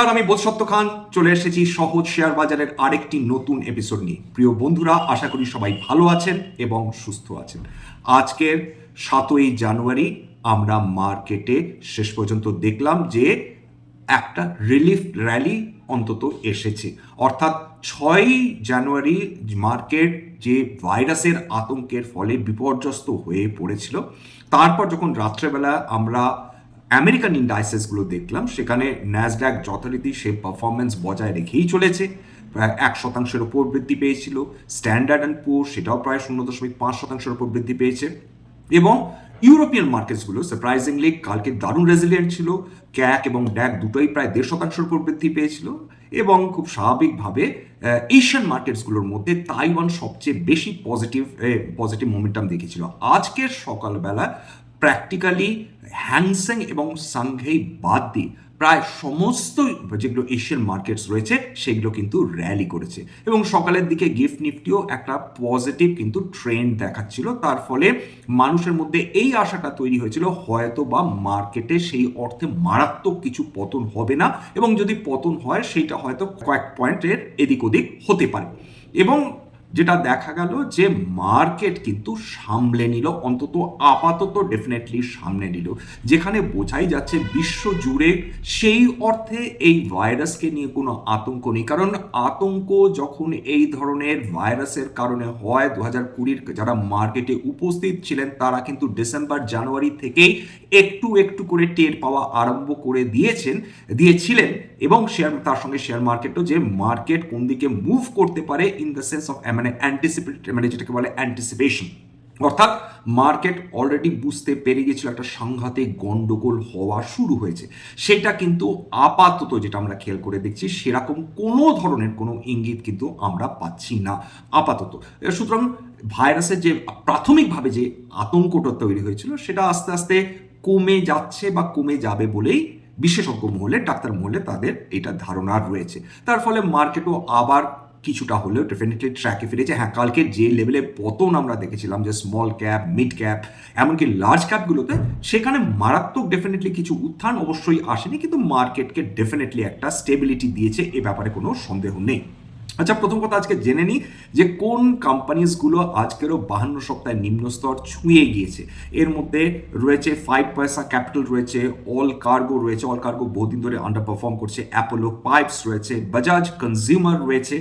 নমস্কার, আমি বোধসত্ত্ব খান। চলে এসেছি সহজ শেয়ার বাজারের আরেকটি নতুন এপিসোড নিয়ে। প্রিয় বন্ধুরা, আশা করি সবাই ভালো আছেন এবং সুস্থ আছেন। আজকের সাতই জানুয়ারি, আমরা মার্কেটে শেষ পর্যন্ত দেখলাম যে একটা রিলিফ র্যালি অন্তত এসেছে। অর্থাৎ ছয়ই জানুয়ারি মার্কেট যে ভাইরাসের আতঙ্কের ফলে বিপর্যস্ত হয়ে পড়েছিল, তারপর যখন রাত্রেবেলা আমরা আমেরিকান ইন্ডাইসেসগুলো দেখলাম, সেখানে ন্যাসড্যাক যথারীতি সে পারফরমেন্স বজায় রেখেই চলেছে। প্রায় এক শতাংশের ওপর বৃদ্ধি পেয়েছিল। স্ট্যান্ডার্ড অ্যান্ড পোর সেটাও প্রায় শূন্য দশমিক পাঁচ শতাংশের ওপর বৃদ্ধি পেয়েছে। এবং ইউরোপিয়ান মার্কেটসগুলো সারপ্রাইজিংলি কালকে দারুণ রেজিলিয়েন্ট ছিল। ক্যাক এবং ড্যাক দুটোই প্রায় দেড় শতাংশের উপর বৃদ্ধি পেয়েছিল। এবং খুব স্বাভাবিকভাবে এশিয়ান মার্কেটসগুলোর মধ্যে তাইওয়ান সবচেয়ে বেশি পজিটিভ পজিটিভ মোমেন্টাম দেখেছিল। আজকের সকালবেলা প্র্যাকটিক্যালি হ্যাংসেং এবং সাংঘেই বাদ দিয়ে প্রায় সমস্ত যেগুলো এশিয়ান মার্কেটস রয়েছে, সেগুলো কিন্তু র্যালি করেছে। এবং সকালের দিকে গিফট নিফটিও একটা পজিটিভ কিন্তু ট্রেন্ড দেখাচ্ছিল। তার ফলে মানুষের মধ্যে এই আশাটা তৈরি হয়েছিল, হয়তো বা মার্কেটে সেই অর্থে মারাত্মক কিছু পতন হবে না। এবং যদি পতন হয় সেইটা হয়তো কয়েক পয়েন্টের এদিক ওদিক হতে পারে। এবং যেটা দেখা গেল যে মার্কেট কিন্তু সামলে নিল, অন্তত আপাতত ডেফিনেটলি সামলে নিল। যেখানে বোঝাই যাচ্ছে বিশ্ব জুড়ে সেই অর্থে এই ভাইরাসকে নিয়ে কোনো আতঙ্ক নেই। কারণ আতঙ্ক যখন এই ধরনের ভাইরাসের কারণে হয় দু হাজার কুড়ির যারা মার্কেটে উপস্থিত ছিলেন, তারা কিন্তু ডিসেম্বর জানুয়ারি থেকেই একটু একটু করে টের পাওয়া আরম্ভ করে দিয়েছেন, দিয়েছিলেন এবং শেয়ার তার সঙ্গে শেয়ার মার্কেটও যে মার্কেট কোন দিকে মুভ করতে পারে ইন দ্য সেন্স অফ মানে অ্যান্টিসিপেট মানে যেটাকে বলে অ্যান্টিসিপেশন অর্থাৎ মার্কেট অলরেডি বুঝতে পেরে গেছিল একটা সাংঘাতিক গন্ডগোল হওয়া শুরু হয়েছে। সেটা কিন্তু আপাতত যেটা আমরা খেয়াল করে দেখছি, সেরকম কোনো ধরনের কোনো ইঙ্গিত কিন্তু আমরা পাচ্ছি না আপাতত। সুতরাং ভাইরাসের যে প্রাথমিকভাবে যে আতঙ্কটা তৈরি হয়েছিল, সেটা আস্তে আস্তে কমে যাচ্ছে বা কমে যাবে বলেই বিশেষজ্ঞ মহলে, ডাক্তার মহলে তাদের এটা ধারণা রয়েছে। তার ফলে মার্কেটও আবার কিছুটা হলেও ডেফিনেটলি ট্র্যাকে ফিরেছে। হ্যাঁ কালকে যে লেভেলে পতন আমরা দেখেছিলাম, যে স্মল ক্যাপ মিড ক্যাপ এমনকি লার্জ ক্যাপগুলোতে সেখানে মারাত্মক ডেফিনেটলি কিছু উত্থান অবশ্যই আসেনি, কিন্তু মার্কেটকে ডেফিনেটলি একটা স্টেবিলিটি দিয়েছে, এ ব্যাপারে কোনো সন্দেহ নেই। আচ্ছা প্রথম কথা আজকে জেনে নিই যে কোন কোম্পানিজগুলো আজকেরও বাহান্ন সপ্তাহে নিম্ন স্তর ছুঁয়ে গিয়েছে। এর মধ্যে রয়েছে ফাইভ পয়সা ক্যাপিটাল রয়েছে অল কার্গো রয়েছে অল কার্গো বহুদিন ধরে আন্ডার পারফর্ম করছে অ্যাপোলো পাইপস রয়েছে বাজাজ কনজিউমার রয়েছে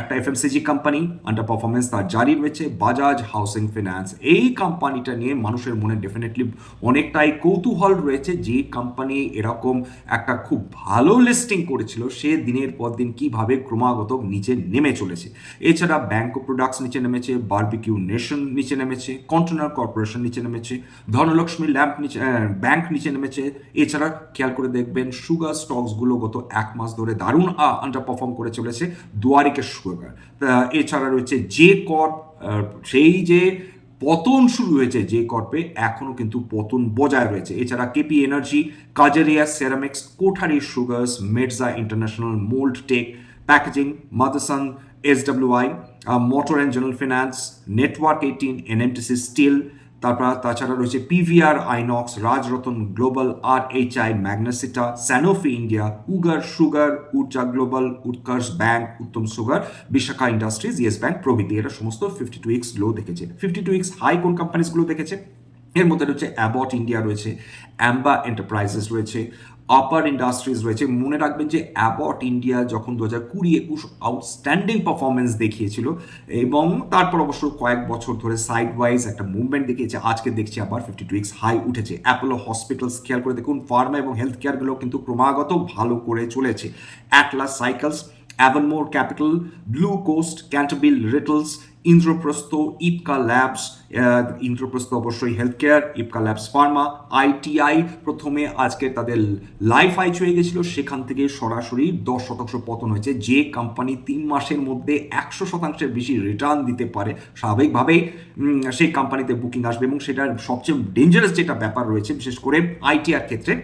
একটা এফএমসিজি কোম্পানি আন্ডার পারফরমেন্স তার জারি রয়েছে বাজাজ হাউসিং ফিনান্স এই কোম্পানিটা নিয়ে মানুষের মনে ডেফিনেটলি অনেকটাই কৌতূহল রয়েছে। যে কোম্পানি এরকম একটা খুব ভালো লিস্টিং করেছিল, সে দিনের পর দিন কীভাবে ক্রমাগত নিচে নেমে চলেছে। এছাড়া ব্যাংক প্রোডাক্টস নিচে নেমেছে বার্বিকিউ নেশন নিচে নেমেছে কন্টেনার কর্পোরেশন নিচে নেমেছে, ধনলক্ষ্মী ল্যাম্প নিচে ব্যাংক নিচে নেমেছে। এছাড়া খেয়াল করে দেখবেন সুগার স্টকসগুলো গত এক মাস ধরে দারুণ আন্ডার পারফর্ম করে চলেছে। দুয়ারিকে সুগার এছাড়া রয়েছে যে কর্প সেই যে পতন শুরু হয়েছে যে কর্পে এখনও কিন্তু পতন বজায় রয়েছে। এছাড়া KP energy Kajaria ceramics Kothari sugars মেডজা international mold tech packaging মাদাসান SWI motor and general finance network eighteen NMTC steel তারপর তাছাড়া রয়েছে PVR INOX Rajratan global R H I Magnesita Sanofi India Ugar sugar Urja global Utkarsh bank Uttam sugar Visaka industries yes bank প্রভৃতি। এরা সমস্ত fifty two weeks লো দেখেছে। Fifty two ইক্স high কোন কোম্পানিজগুলো দেখেছে? এর মধ্যে রয়েছে অ্যাবট ইন্ডিয়া রয়েছে অ্যাম্বা এন্টারপ্রাইজেস রয়েছে আপার ইন্ডাস্ট্রিজ রয়েছে। মনে রাখবেন যে অ্যাবট ইন্ডিয়া যখন দু হাজার কুড়ি একুশ আউটস্ট্যান্ডিং পারফরমেন্স দেখিয়েছিল এবং তারপর অবশ্য কয়েক বছর ধরে সাইড ওয়াইজ একটা মুভমেন্ট দেখিয়েছে, আজকে দেখছি আবার ফিফটি টু এক্স হাই উঠেছে। অ্যাপোলো হসপিটালস খেয়াল করে দেখুন ফার্মা এবং হেলথ কেয়ারগুলো কিন্তু ক্রমাগত ভালো করে চলেছে। Atlas cycles Avonmore capital blue coast Cantabil রিটলস Indraprastha Ipca labs Indraprastha অবশ্যই health care Ipca labs pharma ITI প্রথমে আজকে তাদের লাইফ আই ছুঁয়ে গেছিল। সেখান থেকে সরাসরি দশ শতাংশ পতন হয়েছে। যে কোম্পানি তিন মাসের মধ্যে একশো শতাংশের বেশি রিটার্ন দিতে পারে স্বাভাবিকভাবেই সেই কোম্পানিতে বুকিং আসবে এবং সেটার সবচেয়ে ডেঞ্জারাস যেটা ব্যাপার রয়েছে, বিশেষ করে আইটিআর ক্ষেত্রে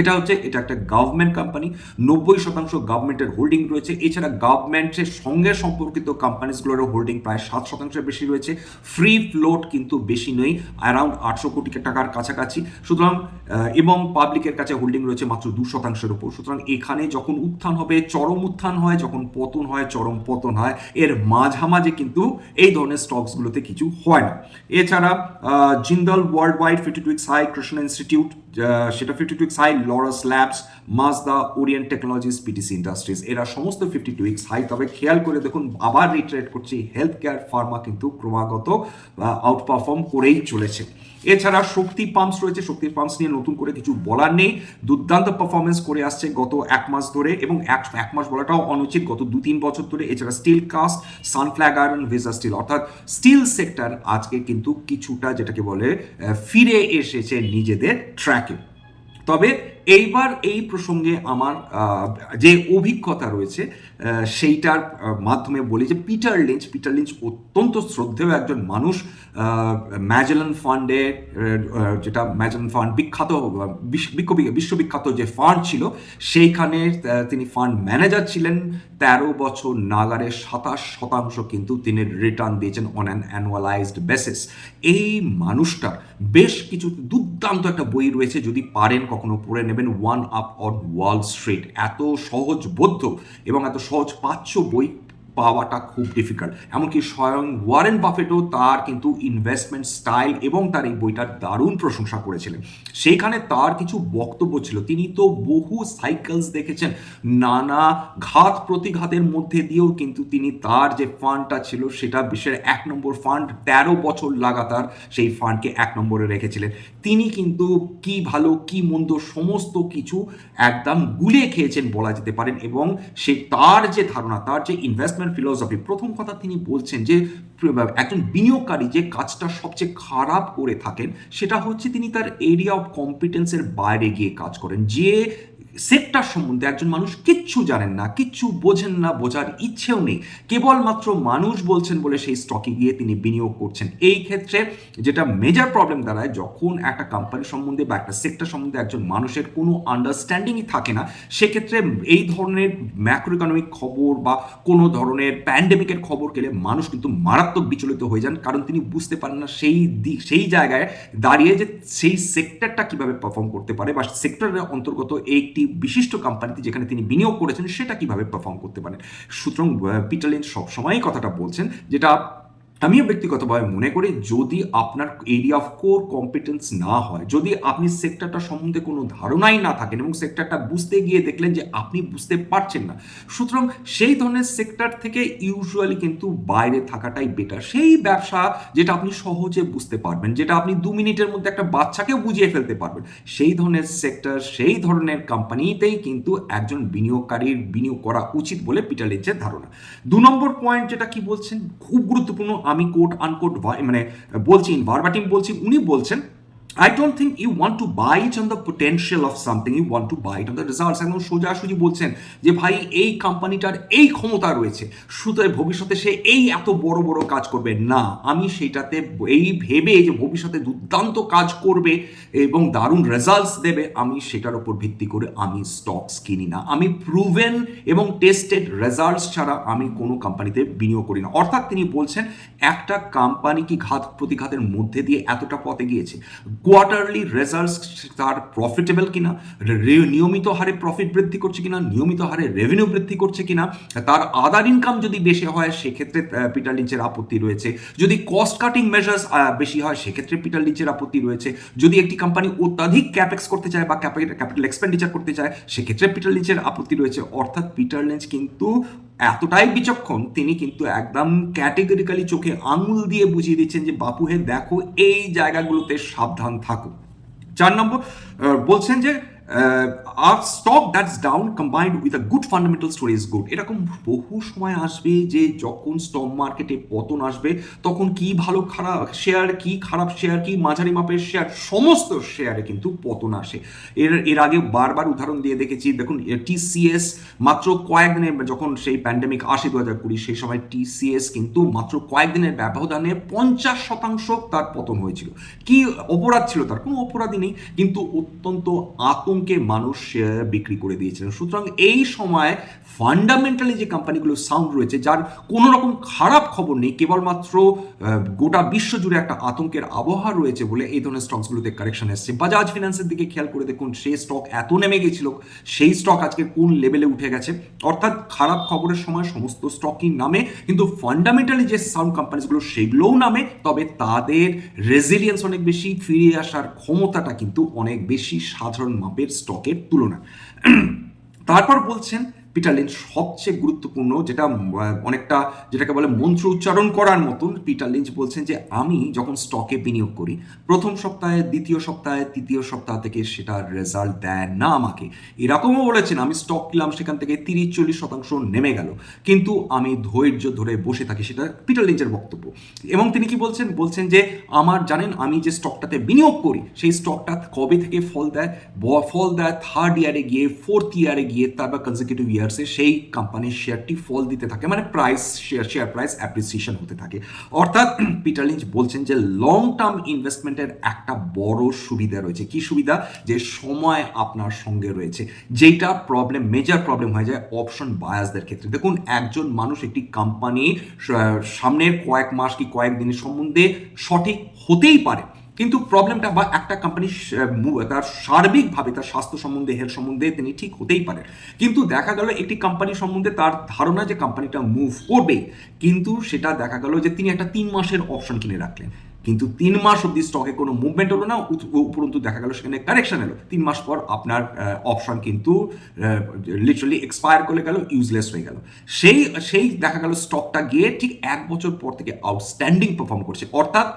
এটা হচ্ছে, এটা একটা গভর্নমেন্ট কোম্পানি নব্বই শতাংশ গভর্নমেন্টের হোল্ডিং রয়েছে। এছাড়া গভর্নমেন্টের সঙ্গে সম্পর্কিত কোম্পানিসগুলোরও হোল্ডিং প্রায় সাত শতাংশের বেশি রয়েছে। ফ্রি ফ্লোট কিন্তু বেশি নেই অ্যারাউন্ড আটশো কোটি টাকার কাছাকাছি। সুতরাং এবং পাবলিকের কাছে হোল্ডিং রয়েছে মাত্র দু শতাংশের উপর। সুতরাং এখানে যখন উত্থান হবে, চরম উত্থান হয়, যখন পতন হয়, চরম পতন হয়, এর মাঝামাঝি কিন্তু এই ধরনের স্টকসগুলোতে কিছু হয় না। এছাড়া Jindal world wide fifty two high Krishna institute সেটা fifty two high Laurus labs Mazda Orient technologies PTC industries এরা সমস্ত ফিফটি টু হাই তবে খেয়াল করে দেখুন, আবার রিট্রেট করছি হেলথ কেয়ার ফার্মা কিন্তু ক্রমাগত আউট পারফর্ম করেই চলেছে। এছাড়া শক্তি পাম্পস রয়েছে, শক্তি পাম্পস নিয়ে নতুন করে কিছু বলার নেই। দুর্দান্ত পারফরমেন্স করে আসছে গত এক মাস ধরে এবং এক এক মাস বলাটাও অনুচিত, গত দু তিন বছর ধরে। এছাড়া স্টিল কাস্ট সানফ্ল্যাগ আয়রন ভেজা স্টিল অর্থাৎ স্টিল সেক্টর আজকে কিন্তু কিছুটা যেটাকে বলে ফিরে এসেছে নিজেদের ট্র্যাকে তবে এইবার এই প্রসঙ্গে আমার যে অভিজ্ঞতা রয়েছে সেইটার মাধ্যমে বলি যে পিটার লিঞ্চ পিটার লিঞ্চ অত্যন্ত শ্রদ্ধেয় একজন মানুষ ম্যাজেলন ফান্ডে যেটা ম্যাজেলন ফান্ড বিখ্যাত বিশ্ববিখ্যাত যে ফান্ড ছিল, সেইখানে তিনি ফান্ড ম্যানেজার ছিলেন। তেরো বছর নাগারে সাতাশ শতাংশ কিন্তু তিনি রিটার্ন দিয়েছেন অন অ্যান অ্যানুয়ালাইজড বেসিস এই মানুষটার বেশ কিছু দুর্দান্ত একটা বই রয়েছে, যদি পারেন কখনো পড়ে নেবেন। One up on wall street এত সহজ সহজবোধ্য এবং এত সহজ পাচ্য বই পাওয়াটা খুব ডিফিকাল্ট এমনকি স্বয়ং ওয়ারেন বাফেটও তার কিন্তু ইনভেস্টমেন্ট স্টাইল এবং তার এই বইটার দারুণ প্রশংসা করেছিলেন। সেইখানে তার কিছু বক্তব্য ছিল। তিনি তো বহু সাইকেলস দেখেছেন। নানা ঘাত প্রতিঘাতের মধ্যে দিয়েও কিন্তু তিনি তার যে ফান্ডটা ছিল সেটা বিশ্বের এক নম্বর ফান্ড তেরো বছর লাগাতার সেই ফান্ডকে এক নম্বরে রেখেছিলেন। তিনি কিন্তু কি ভালো, কি মন্দ সমস্ত কিছু একদম গুলিয়ে খেয়েছেন বলা যেতে পারেন এবং সে তার যে ধারণা, তার যে ইনভেস্টমেন্ট ফিলোসফি প্রথম কথা তিনি বলছেন যে, একজন বিনিয়োগকারী যে কাজটা সবচেয়ে খারাপ করে থাকেন, সেটা হচ্ছে তিনি তার এরিয়া অফ কম্পিটেন্সের বাইরে গিয়ে কাজ করেন। যে সেক্টর সম্বন্ধে একজন মানুষ কিচ্ছু জানেন না, কিচ্ছু বোঝেন না, বোঝার ইচ্ছেও নেই। কেবলমাত্র মানুষ বলছেন বলে সেই স্টকে গিয়ে তিনি বিনিয়োগ করছেন। এই ক্ষেত্রে যেটা মেজর প্রবলেম দাঁড়ায়, যখন একটা কোম্পানি সম্বন্ধে বা একটা সেক্টর সম্বন্ধে একজন মানুষের কোনো আন্ডারস্ট্যান্ডিংই থাকে না, সেক্ষেত্রে এই ধরনের ম্যাক্রো ইকোনমিক খবর বা কোনো ধরনের প্যান্ডেমিকের খবর গেলে মানুষ কিন্তু মারাত্মক বিচলিত হয়ে যান। কারণ তিনি বুঝতে পারেন না সেই দিক সেই জায়গায় দাঁড়িয়ে যে সেই সেক্টরটা কীভাবে পারফর্ম করতে পারে বা সেক্টরের অন্তর্গত একটি বিশিষ্ট কোম্পানিতে যেখানে তিনি বিনিয়োগ করেছেন, সেটা কীভাবে পারফর্ম করতে পারেন? সুতরাং পিটার লিঞ্চ সবসময়ই কথাটা বলছেন, যেটা আমিও ব্যক্তিগতভাবে মনে করি যদি আপনার এরিয়া অফ কোর কম্পিটেন্স না হয়, যদি আপনি সেক্টরটা সম্বন্ধে কোনো ধারণাই না থাকেন এবং সেক্টরটা বুঝতে গিয়ে দেখলেন যে আপনি বুঝতে পারছেন না, সুতরাং সেই ধরনের সেক্টর থেকে ইউজুয়ালি কিন্তু বাইরে থাকাটাই বেটার সেই ব্যবসা যেটা আপনি সহজে বুঝতে পারবেন, যেটা আপনি দু মিনিটের মধ্যে একটা বাচ্চাকেও বুঝিয়ে ফেলতে পারবেন, সেই ধরনের সেক্টর সেই ধরনের কোম্পানিতেই কিন্তু একজন বিনিয়োগকারীর বিনিয়োগ করা উচিত বলে পিটার লিঞ্চের ধারণা। দু নম্বর পয়েন্ট যেটা কি বলছেন, খুব গুরুত্বপূর্ণ। আমি কোট আনকোট মানে বলছি ভার্বাটিম বলছি উনি বলছেন Don't think you want to buy it on the potential of something, you want to buy it on the results. একদম সোজাসুজি বলছেন যে ভাই এই কোম্পানিটার এই ক্ষমতা রয়েছে। সুতরাং ভবিষ্যতে সে এই এত বড় বড় কাজ করবে। না আমি সেইটাতে এই ভেবে যে ভবিষ্যতে দুর্দান্ত কাজ করবে এবং দারুণ রেজাল্টস দেবে আমি সেটার উপর ভিত্তি করে আমি স্টকস কিনি না। আমি প্রুভেন এবং টেস্টেড রেজাল্টস ছাড়া আমি কোনো কোম্পানিতে বিনিয়োগ করি না। অর্থাৎ তিনি বলছেন একটা কোম্পানি কি ঘাত প্রতিঘাতের মধ্যে দিয়ে এতটা পথে গিয়েছে কোয়ার্টারলি রেজাল্টস তার প্রফিটেবল কিনা নিয়মিত হারে প্রফিট বৃদ্ধি করছে কিনা, নিয়মিত হারে রেভিনিউ বৃদ্ধি করছে কিনা, তার আদার ইনকাম যদি বেশি হয়, সেক্ষেত্রে পিটার লিঞ্চের আপত্তি রয়েছে। যদি কস্ট কাটিং মেজার্স বেশি হয়, সেক্ষেত্রে পিটার লিঞ্চের আপত্তি রয়েছে। যদি একটি কোম্পানি অত্যাধিক ক্যাপেক্স করতে চায় বা ক্যাপিটাল এক্সপেন্ডিচার করতে চায়, সেক্ষেত্রে পিটার লিঞ্চের আপত্তি রয়েছে। অর্থাৎ পিটার লিঞ্চ কিন্তু এতটাই বিচক্ষণ, তিনি কিন্তু একদম ক্যাটেগরিক্যালি চোখে আঙুল দিয়ে বুঝিয়ে দিচ্ছেন যে বাপু হে দেখো, এই জায়গাগুলোতে সাবধান থাকো। চার নম্বর বলছেন যে আর stock that's down combined with a good fundamental story is good এরকম বহু সময় আসবে যে যখন স্টক মার্কেটে পতন আসবে, তখন কি ভালো খারাপ শেয়ার কি খারাপ শেয়ার কি মাঝারি মাপের শেয়ার সমস্ত শেয়ারে কিন্তু পতন আসে। এর এর আগে বারবার উদাহরণ দিয়ে দেখেছি, দেখুন টিসিএস মাত্র কয়েকদিনের যখন সেই প্যান্ডেমিক আসে দু হাজার কুড়ি, সেই সময় টিসিএস কিন্তু মাত্র কয়েকদিনের ব্যবধানে পঞ্চাশ শতাংশ তার পতন হয়েছিল। কি অপরাধ ছিল তার? কোনো অপরাধই নেই। কিন্তু অত্যন্ত আতঙ্ক আতঙ্কে মানুষ বিক্রি করে দিয়েছিলেন সুতরাং এই সময় ফান্ডামেন্টালি যে কোম্পানিগুলো সাউন্ড রয়েছে, যার কোনো রকম খারাপ খবর নেই, কেবলমাত্র গোটা বিশ্ব জুড়ে একটা আতঙ্কের আবহাওয়া রয়েছে বলে এই ধরনের স্টকসগুলোতে কারেকশন এসছে। বাজাজ ফিনান্সের দিকে খেয়াল করে দেখুন সেই স্টক এত নেমে গেছিল, সেই স্টক আজকে কোন লেভেলে উঠে গেছে? অর্থাৎ খারাপ খবরের সময় সমস্ত স্টকই নামে, কিন্তু ফান্ডামেন্টালি যে সাউন্ড কোম্পানিগুলো সেগুলোও নামে, তবে তাদের রেজিলিয়েন্স অনেক বেশি ফিরে আসার ক্ষমতাটা কিন্তু অনেক বেশি সাধারণ মাপের স্টকের তুলনা। তারপর বলছেন পিটার লিঞ্চ সবচেয়ে গুরুত্বপূর্ণ, যেটা অনেকটা যেটাকে বলে মন্ত্র উচ্চারণ করার মতন পিটার লিঞ্চ বলছেন যে, আমি যখন স্টকে বিনিয়োগ করি, প্রথম সপ্তাহে, দ্বিতীয় সপ্তাহে, তৃতীয় সপ্তাহ থেকে সেটার রেজাল্ট দেয় না আমাকে। এরকমও বলেছেন, আমি স্টক কিনলাম সেখান থেকে তিরিশ, চল্লিশ শতাংশ নেমে গেল। কিন্তু আমি ধৈর্য ধরে বসে থাকি, সেটা পিটার লিঞ্চের বক্তব্য। এবং তিনি কি বলছেন? বলছেন যে, আমার, জানেন, আমি যে স্টকটাতে বিনিয়োগ করি, সেই স্টকটা কবে থেকে ফল দেয়? ফল দেয় থার্ড ইয়ারে গিয়ে ফোর্থ ইয়ারে গিয়ে, তারপর কনজিকিউটিভ ইয়ার্সে সেই কোম্পানির শেয়ারটি ফল দিতে থাকে মানে price share share price appreciation হতে থাকে। অর্থাৎ পিটার লিঞ্চ বলছেন যে লং টার্ম ইনভেস্টমেন্টের একটা বড় সুবিধা রয়েছে। কি সুবিধা? যে সময় আপনার সঙ্গে রয়েছে। যেটা প্রবলেম মেজর প্রবলেম হয়ে যায় অপশন বায়াসদের ক্ষেত্রে। দেখুন, একজন মানুষ একটি কোম্পানির সামনের কয়েক মাস কি কয়েক দিনের সম্বন্ধে সঠিক হতেই পারে। কিন্তু প্রবলেমটা বা একটা কোম্পানি তার সার্বিকভাবে তার স্বাস্থ্য সম্বন্ধে হেলথ সম্বন্ধে তিনি ঠিক হতেই পারেন। কিন্তু দেখা গেল একটি কোম্পানি সম্বন্ধে তার ধারণা যে কোম্পানিটা মুভ করবে, কিন্তু সেটা দেখা গেল যে তিনি একটা তিন মাসের অপশন কিনে রাখলেন। কিন্তু তিন মাস অব্দি স্টকে কোনো মুভমেন্ট হলো না উপরন্তু দেখা গেল সেখানে কারেকশন এলো। তিন মাস পর আপনার অপশন কিন্তু লিটারালি এক্সপায়ার করে গেল ইউজলেস হয়ে গেল। সেই সেই দেখা গেল স্টকটা গিয়ে ঠিক এক বছর পর থেকে আউটস্ট্যান্ডিং পারফর্ম করছে। অর্থাৎ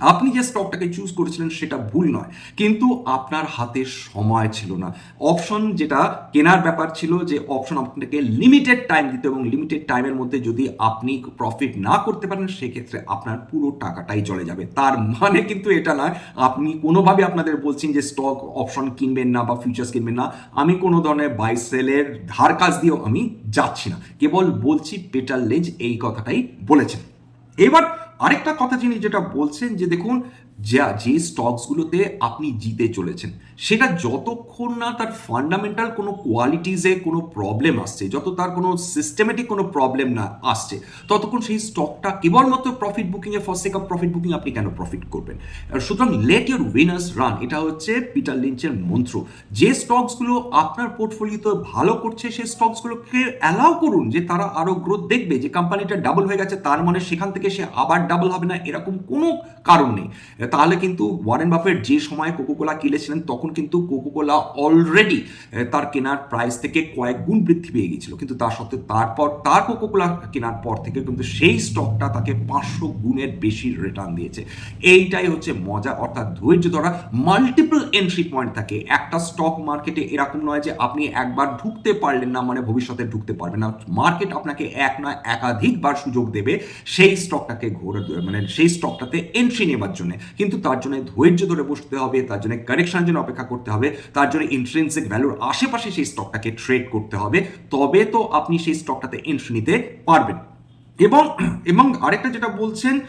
আপনি যে স্টকটাকে চুজ করেছিলেন সেটা ভুল নয়। কিন্তু আপনার হাতে সময় ছিল না। অপশন যেটা কেনার ব্যাপার ছিল যে অপশন আপনাকে লিমিটেড টাইম দিতে এবং লিমিটেড টাইমের মধ্যে যদি আপনি প্রফিট না করতে পারেন, সেক্ষেত্রে আপনার পুরো টাকাটাই চলে যাবে। তার মানে কিন্তু এটা নয় আপনি কোনোভাবে আপনাদের বলছেন যে স্টক অপশন কিনবেন না বা ফিউচার্স কিনবেন না। আমি কোনো ধরনের বাই সেলের ধার কাজ দিয়েও আমি যাচ্ছি না। কেবল বলছি পেটার লেঞ্জ এই কথাটাই বলেছেন। এবার আরেকটা কথা যিনি যেটা বলছেন যে দেখুন যা, যে স্টকসগুলোতে আপনি জিতে চলেছেন, সেটা যতক্ষণ না তার ফান্ডামেন্টাল কোনো কোয়ালিটিসে কোনো প্রবলেম আসছে, যত তার কোনো সিস্টেমেটিক কোনো প্রবলেম না আসছে, ততক্ষণ সেই স্টকটা কেবলমাত্র প্রফিট বুকিংয়ে ফর সেক প্রফিট বুকিং আপনি কেন প্রফিট করবেন? সুতরাং লেট ইউর উইনার্স রান এটা হচ্ছে পিটার লিঞ্চের মন্ত্র। যে স্টকসগুলো আপনার পোর্টফোলিওতে ভালো করছে, সেই স্টকসগুলোকে অ্যালাউ করুন যে তারা আরও গ্রোথ দেখবে, যে কোম্পানিটা ডাবল হয়ে গেছে, তার মানে সেখান থেকে সে আবার ডাবল হবে না, এরকম কোনো কারণ নেই। তাহলে কিন্তু ওয়ারেন বাফেট যে সময় কোকোকোলা কিনেছিলেন, তখন কিন্তু কোকোকোলা অলরেডি তার কেনার প্রাইস থেকে কয়েক গুণ বৃদ্ধি পেয়ে গিয়েছিল। কিন্তু তার সত্ত্বেও তারপর, তার কোকোকোলা কেনার পর থেকে কিন্তু সেই স্টকটা তাকে পাঁচশো গুণের বেশি রিটার্ন দিয়েছে। এইটাই হচ্ছে মজা, অর্থাৎ ধৈর্য ধরা। মাল্টিপল এন্ট্রি পয়েন্ট থাকে। একটা স্টক মার্কেটে এরকম নয় যে আপনি একবার ঢুকতে পারলেন না মানে ভবিষ্যতে ঢুকতে পারবেন না। মার্কেট আপনাকে এক নয় একাধিকবার সুযোগ দেবে সেই স্টকটাকে ঘোরে মানে সেই স্টকটাতে এন্ট্রি নেবার জন্য। কিন্তু তার জন্য ধৈর্য ধরে বসতে হবে, তার জন্য কারেকশনের জন্য অপেক্ষা করতে হবে, তার জন্য ইন্ট্রেন্সিক ভ্যালুর আশেপাশে সেই স্টকটাকে ট্রেড করতে হবে। তবে তো আপনি সেই স্টকটাতে এন্ট্রি নিতে পারবেন। এবং এবং আরেকটা যেটা বলছেন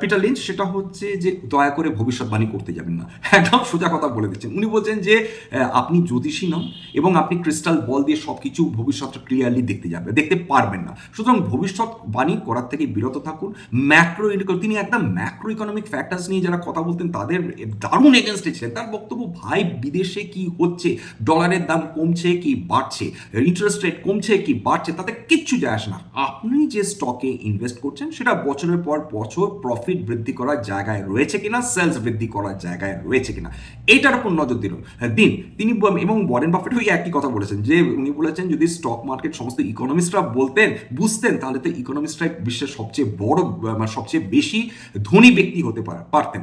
পিটার লিঞ্চ সেটা হচ্ছে যে দয়া করে ভবিষ্যৎবাণী করতে যাবেন না। একদম সোজা কথা বলে দিচ্ছেন। উনি বলছেন যে আপনি জ্যোতিষী নন এবং আপনি ক্রিস্টাল বল দিয়ে সব কিছু ভবিষ্যৎটা ক্লিয়ারলি দেখতে যাবে দেখতে পারবেন না। সুতরাং ভবিষ্যৎবাণী করার থেকে বিরত থাকুন। ম্যাক্রো তিনি একদম ম্যাক্রো ইকোনমিক ফ্যাক্টরস নিয়ে যারা কথা বলতেন, তাদের দারুণ এগেনস্টে ছিলেন। তার বক্তব্য, ভাই, বিদেশে কি হচ্ছে? ডলারের দাম কমছে কি বাড়ছে? ইন্টারেস্ট রেট কমছে কি বাড়ছে? তাতে কিচ্ছু যায় আসে না। আপনি যে স্টকে ইনভেস্ট করছেন, সেটা বছরের পর বছর প্রফিট বৃদ্ধি করার জায়গায় রয়েছে কিনা সেলস বৃদ্ধি করার জায়গায় রয়েছে কিনা এটার উপর নজর দিন। দিন, তিনি এবং বরেন বাফেট ওই একই কথা বলেছেন, যে উনি বলেছেন, যদি স্টক মার্কেট সমস্ত ইকোনমিস্টরা বলতেন, বুঝতেন, তাহলে তো ইকোনমিস্টরাই বিশ্বের সবচেয়ে বড় সবচেয়ে বেশি ধনী ব্যক্তি হতে পার- পারতেন।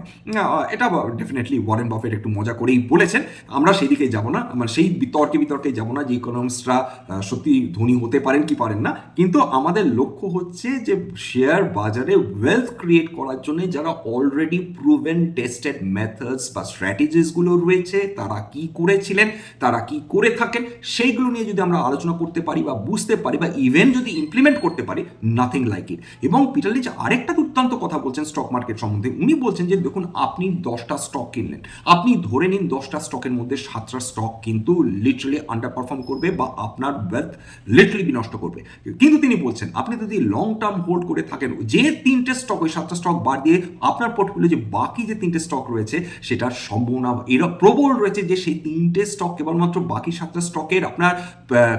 এটা ডেফিনেটলি ওয়ারেন বাফেট একটু মজা করেই বলেছেন, আমরা সেই দিকে যাব না মানে সেই বিতর্কে বিতর্কে যাব না, যে ইকোনমিস্টরা সত্যি ধনী হতে পারেন কি পারেন না, কিন্তু আমাদের লক্ষ্য হচ্ছে যে শেয়ার বাজারে ওয়েলথ ক্রিয়েট করার জন্য যারা অলরেডি প্রুভেন টেস্টেড মেথডস বা স্ট্র্যাটেজিসগুলো রয়েছে, তারা কি করেছিলেন, তারা কি করে থাকেন, সেইগুলো নিয়ে যদি আমরা আলোচনা করতে পারি বা বুঝতে পারি বা ইভেন যদি ইমপ্লিমেন্ট করতে পারি নাথিং লাইক ইট এবং পিটার লিচ আরেকটা দুর্দান্ত কথা বলছেন স্টক মার্কেট সম্বন্ধে। উনি বলছেন যে, দেখুন, আপনি দশটা স্টক কিনলেন। আপনি ধরে নিন দশটা স্টকের মধ্যে সাতটা স্টক কিন্তু লিটারালি আন্ডার পারফর্ম করবে বা আপনার ওয়েলথ লিটারালি বিনষ্ট করবে। কিন্তু তিনি বলছেন, আপনি যদি লং টার্ম হোল্ড করে থাকেন, যে তিনটে স্টক ওই সাতটা স্টক বাদ দিয়ে আপনার পোর্টফোলিও যে বাকি যে তিনটে স্টক রয়েছে, সেটার সম্ভাবনা এরা প্রবল রয়েছে যে সেই তিনটে স্টক কেবলমাত্র বাকি সাতটা স্টকের আপনার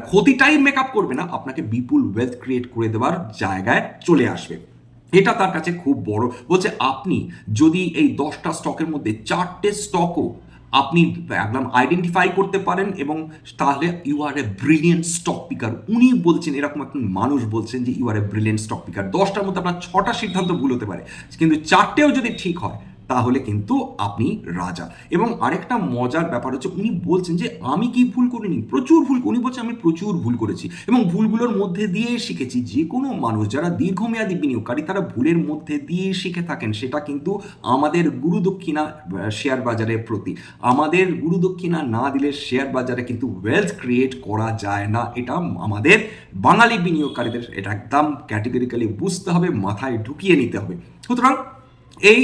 ক্ষতিটাই মেক আপ করবে না, আপনাকে বিপুল ওয়েলথ ক্রিয়েট করে দেওয়ার জায়গায় চলে আসবে। এটা তার কাছে খুব বড়। বলছে, আপনি যদি এই দশটা স্টকের মধ্যে চারটে স্টকও আপনি একদম আইডেন্টিফাই করতে পারেন এবং তাহলে you are a brilliant stock picker উনি বলছেন, এরকম একজন মানুষ বলছেন যে you are a brilliant stock picker দশটার মধ্যে আপনার ছটা সিদ্ধান্ত ভুল হতে পারে। কিন্তু চারটেও যদি ঠিক হয় তাহলে কিন্তু আপনি রাজা। এবং আরেকটা মজার ব্যাপার হচ্ছে, উনি বলছেন যে, আমি কি ভুল করিনি? প্রচুর ভুল, উনি বলছেন, আমি প্রচুর ভুল করেছি। এবং ভুলগুলোর মধ্যে দিয়ে শিখেছি, যে কোনো মানুষ যারা দীর্ঘমেয়াদী বিনিয়োগকারী, তারা ভুলের মধ্যে দিয়ে শিখে থাকেন। সেটা কিন্তু আমাদের গুরুদক্ষিণা শেয়ার বাজারের প্রতি। আমাদের গুরুদক্ষিণা না দিলে শেয়ার বাজারে কিন্তু ওয়েলথ ক্রিয়েট করা যায় না। এটা আমাদের বাঙালি বিনিয়োগকারীদের, এটা একদম ক্যাটেগরিক্যালি বুঝতে হবে, মাথায় ঢুকিয়ে নিতে হবে। সুতরাং এই,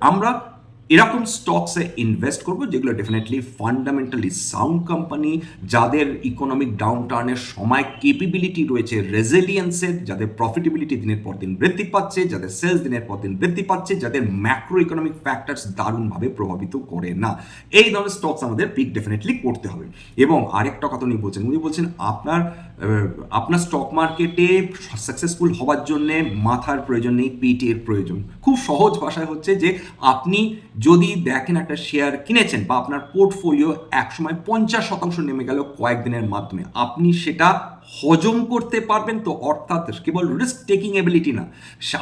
আমরা এরকম স্টকসে ইনভেস্ট করব যেগুলো ডেফিনেটলি ফান্ডামেন্টালি সাউন্ড কোম্পানি যাদের ইকোনমিক ডাউন টার্নের সময় কেপেবিলিটি রয়েছে রেজিলিয়েন্সের যাদের প্রফিটেবিলিটি দিনের পর দিন বৃদ্ধি পাচ্ছে, যাদের সেলস দিনের পর দিন বৃদ্ধি পাচ্ছে, যাদের ম্যাক্রো ইকোনমিক ফ্যাক্টরস দারুণভাবে প্রভাবিত করে না। এই ধরনের স্টকস আমাদের পিক ডেফিনেটলি করতে হবে। এবং আরেকটা কথা উনি বলছেন উনি বলছেন আপনার আপনার স্টক মার্কেটে সাকসেসফুল হওয়ার জন্য মাথার প্রয়োজন নেই পেটের প্রয়োজন। খুব সহজ ভাষায় হচ্ছে যে, আপনি যদি দেখেন একটা শেয়ার কিনেছেন বা আপনার পোর্টফোলিও একসময় পঞ্চাশ শতাংশ নেমে গেল কয়েকদিনের মাধ্যমে, আপনি সেটা হজম করতে পারবেন তো অর্থাৎ কেবল রিস্ক টেকিং এবিলিটি না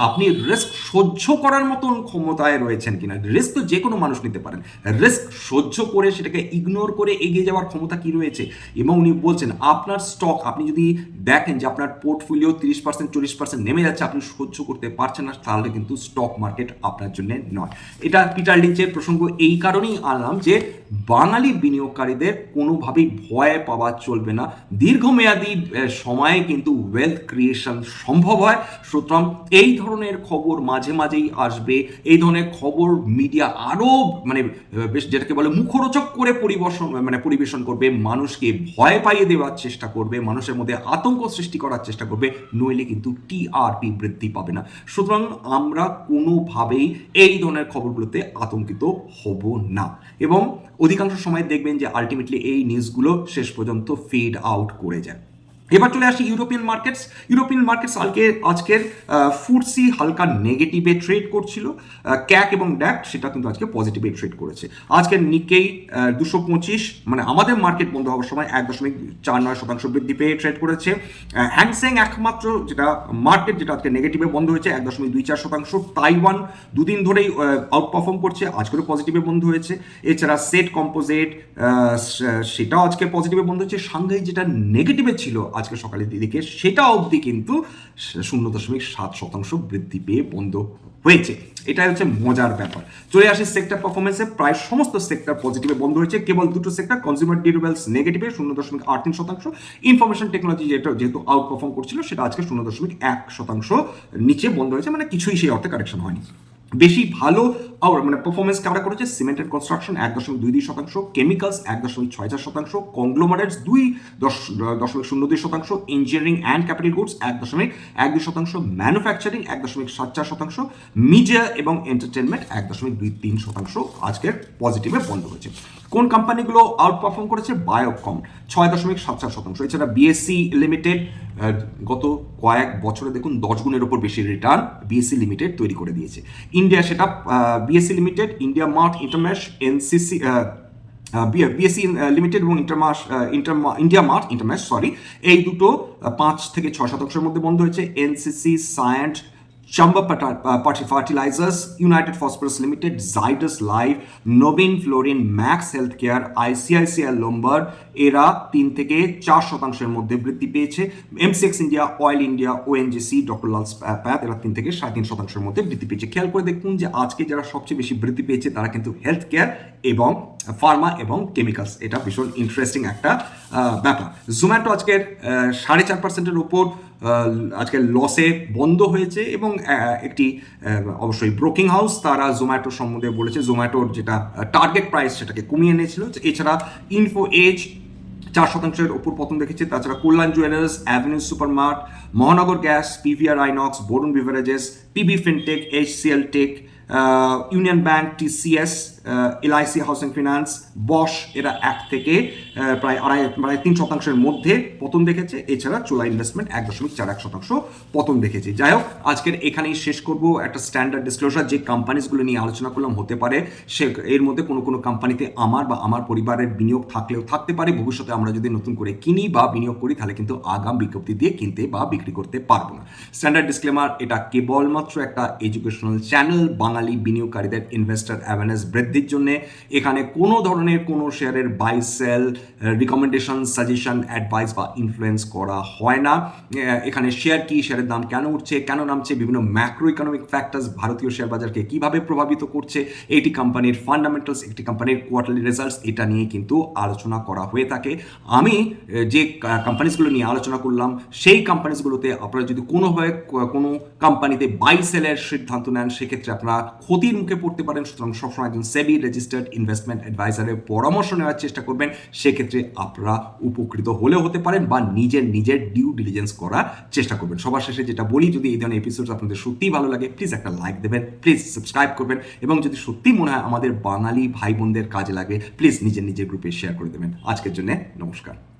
আপনি রিস্ক সহ্য করার মতন ক্ষমতায় রয়েছেন কিনা রিস্ক তো যে কোনো মানুষ নিতে পারেন রিস্ক সহ্য করে সেটাকে ইগনোর করে এগিয়ে যাওয়ার ক্ষমতা কি রয়েছে? এবং উনি বলছেন, আপনার স্টক আপনি যদি দেখেন যে আপনার পোর্টফোলিও তিরিশ পার্সেন্ট চল্লিশ পার্সেন্ট নেমে যাচ্ছে, আপনি সহ্য করতে পারছেন না, তাহলে কিন্তু স্টক মার্কেট আপনার জন্য নয়। এটা পিটার লিঞ্চের প্রসঙ্গ এই কারণেই আনলাম যে বাঙালি বিনিয়োগকারীদের কোনোভাবেই ভয় পাওয়া চলবে না। দীর্ঘমেয়াদী সময়ে কিন্তু ওয়েলথ ক্রিয়েশন সম্ভব হয়। সুতরাং এই ধরনের খবর মাঝে মাঝেই আসবে। এই ধরনের খবর মিডিয়া আরও মানে বেশ যেটাকে বলে মুখরোচক করে পরিবেশন মানে পরিবেশন করবে। মানুষকে ভয় পাইয়ে দেওয়ার চেষ্টা করবে। মানুষের মধ্যে আতঙ্ক সৃষ্টি করার চেষ্টা করবে। নইলে কিন্তু টিআরপি বৃদ্ধি পাবে না। সুতরাং আমরা কোনোভাবেই এই ধরনের খবরগুলোতে আতঙ্কিত হব না। এবং অধিকাংশ সময় দেখবেন যে আলটিমেটলি এই নিউজগুলো শেষ পর্যন্ত ফেড আউট করে যায়। এবার চলে আসি ইউরোপিয়ান মার্কেটস ইউরোপিয়ান মার্কেটস আজকে, আজকের ফুডসি হালকা নেগেটিভে ট্রেড করছিল। ক্যাক এবং ড্যাক সেটা কিন্তু আজকে পজিটিভে ট্রেড করেছে। আজকে নিকেই দুশো পঁচিশ মানে আমাদের মার্কেট বন্ধ হওয়ার সময় এক দশমিক চার নয় শতাংশ বৃদ্ধি পেয়ে ট্রেড করেছে। হ্যাংসেং একমাত্র যেটা মার্কেট যেটা আজকে নেগেটিভে বন্ধ হয়েছে, এক দশমিক দুই চার শতাংশ। তাইওয়ান দুদিন ধরেই আউট পারফর্ম করছে, আজকেরও পজিটিভে বন্ধ হয়েছে। এছাড়া সেট কম্পোজিট সেটাও আজকে পজিটিভে বন্ধ হয়েছে। সাংঘাই যেটা নেগেটিভে ছিল আজকে সকালের দিকে সেটা অবধি কিন্তু শূন্য দশমিক সাত শতাংশ বৃদ্ধি পেয়ে বন্ধ হয়েছে। এটাই হচ্ছে মজার ব্যাপার। চলে আসি সেক্টর পারফরমেন্সে প্রায় সমস্ত সেক্টর পজিটিভে বন্ধ হয়েছে। কেবল দুটো সেক্টর কনজিউমার ডিউরেবলস নেগেটিভে শূন্য দশমিক আট তিন শতাংশ। ইনফরমেশন টেকনোলজি যেটা, যেহেতু আউট পারফর্ম করছিল, সেটা আজকে শূন্য দশমিক এক শতাংশ নিচে বন্ধ হয়েছে। মানে কিছুই সেই অর্থে কারেকশন হয়নি। বেশি ভালো আবার মানে পারফরমেন্স কারা করেছে সিমেন্ট অ্যান্ড কনস্ট্রাকশন এক দশমিক দুই দুই শতাংশ কেমিক্যালস এক দশমিক ছয় চার শতাংশ কংগ্লোমারেটস দুই দশ, দশমিক শূন্য দুই শতাংশ ইঞ্জিনিয়ারিং অ্যান্ড ক্যাপিটাল গুডস এক দশমিক এক দুই শতাংশ ম্যানুফ্যাকচারিং এক দশমিক সাত চার শতাংশ মিডিয়া এবং এন্টারটেনমেন্ট এক দশমিক দুই তিন শতাংশ আজকের পজিটিভে বন্ধ হয়েছে। কোন কোম্পানিগুলো আউট পারফর্ম করেছে? বায়োকম ছয় দশমিক সাত চার শতাংশ। এছাড়া বিএসসি লিমিটেড গত কয়েক বছরে দেখুন দশ গুণের ওপর বেশি রিটার্ন বিএসসি লিমিটেড তৈরি করে দিয়েছে। ইন্ডিয়া সেটা BSC limited India mart Intermesh NCC BSC limited এবং Intermesh inter India mart Intermesh sorry এই দুটো পাঁচ থেকে ছয় শতাংশের মধ্যে বন্ধ হয়েছে NCC Cyient Chamba uh, Fertilizers, United Phosphorus Limited, Zydus Life, Novin Fluorine, Max Healthcare, ICICI Lombard এরা তিন থেকে চার শতাংশের মধ্যে বৃদ্ধি পেয়েছে। MCX India oil India ONGC doctor Lal path এরা তিন থেকে সাড়ে তিন শতাংশের মধ্যে বৃদ্ধি পেয়েছে। খেয়াল করে দেখুন যে আজকে যারা সবচেয়ে বেশি বৃদ্ধি পেয়েছে তারা কিন্তু হেলথ কেয়ার এবং ফার্মা এবং কেমিক্যালস এটা ভীষণ ইন্টারেস্টিং একটা ব্যাপার। জোম্যাটো আজকের সাড়ে চার পার্সেন্টের উপর আজকে লসে বন্ধ হয়েছে এবং একটি অবশ্যই ব্রোকিং হাউস তারা জোম্যাটো সম্বন্ধে বলেছে। জোম্যাটোর যেটা টার্গেট প্রাইস সেটাকে কমিয়ে এনেছিল। এছাড়া ইনফো এজ চার শতাংশের ওপর পতন দেখেছে। তাছাড়া Kalyan jewellers avenue supermart Mahanagar gas PVR INOX Varun beverages PB fintech HCL tech union bank, TCS LIC, housing finance, boss, এরা এক থেকে প্রায় আড়াই, প্রায় তিন শতাংশের মধ্যে পতন দেখেছে। এছাড়া চোলা ইনভেস্টমেন্ট এক দশমিক চার এক শতাংশ পতন দেখেছে। যাই হোক, আজকের এখানেই শেষ করব। একটা স্ট্যান্ডার্ড ডিসক্লোজার যে কোম্পানিজগুলো নিয়ে আলোচনা করলাম, হতে পারে সে, এর মধ্যে কোনো কোনো কোম্পানিতে আমার বা আমার পরিবারের বিনিয়োগ থাকলেও থাকতে পারে। ভবিষ্যতে আমরা যদি নতুন করে কিনি বা বিনিয়োগ করি, তাহলে কিন্তু আগাম বিজ্ঞপ্তি দিয়ে কিনতে বা বিক্রি করতে পারব না। স্ট্যান্ডার্ড ডিসক্লেমার এটা কেবলমাত্র একটা এডুকেশনাল চ্যানেল বাঙালি বিনিয়োগকারীদের ইনভেস্টার অ্যাওয়ারনেস বৃদ্ধির জন্য এখানে কোনো ধরনের কোনো শেয়ারের buy sell recommendation suggestion advice বা ইনফ্লুয়েন্স করা হয় না। এখানে শেয়ার কি শেয়ারের দাম কেন উঠছে, কেন নামছে, বিভিন্ন ম্যাক্রো ইকোনমিক ফ্যাক্টরস ভারতীয় শেয়ার বাজারকে কীভাবে প্রভাবিত করছে এইটি কোম্পানির ফান্ডামেন্টালস একটি কোম্পানির কোয়ার্টারলি রেজাল্টস এটা নিয়ে কিন্তু আলোচনা করা হয়ে থাকে। আমি যে কোম্পানিজগুলো নিয়ে আলোচনা করলাম, সেই কোম্পানিজগুলোতে আপনারা যদি কোনোভাবে কোনো কোম্পানিতে বাই সেলের সিদ্ধান্ত নেন, সেক্ষেত্রে আপনারা ক্ষতির মুখে পড়তে পারেন। সুতরাং সবসময় একজন সেবি রেজিস্টার্ড ইনভেস্টমেন্ট অ্যাডভাইজারের পরামর্শ নেওয়ার চেষ্টা করবেন। সেক্ষেত্রে আপনারা উপকৃত হলেও হতে পারেন বা নিজের নিজের ডিউ ডিলিজেন্স করার চেষ্টা করবেন। সবার শেষে যেটা বলি, যদি এই ধরনের এপিসোড আপনাদের সত্যিই ভালো লাগে প্লিজ একটা লাইক দেবেন প্লিজ সাবস্ক্রাইব করবেন এবং যদি সত্যি মনে হয় আমাদের বাঙালি ভাই বোনদের কাজে লাগে প্লিজ নিজের নিজের গ্রুপে শেয়ার করে দেবেন। আজকের জন্য নমস্কার।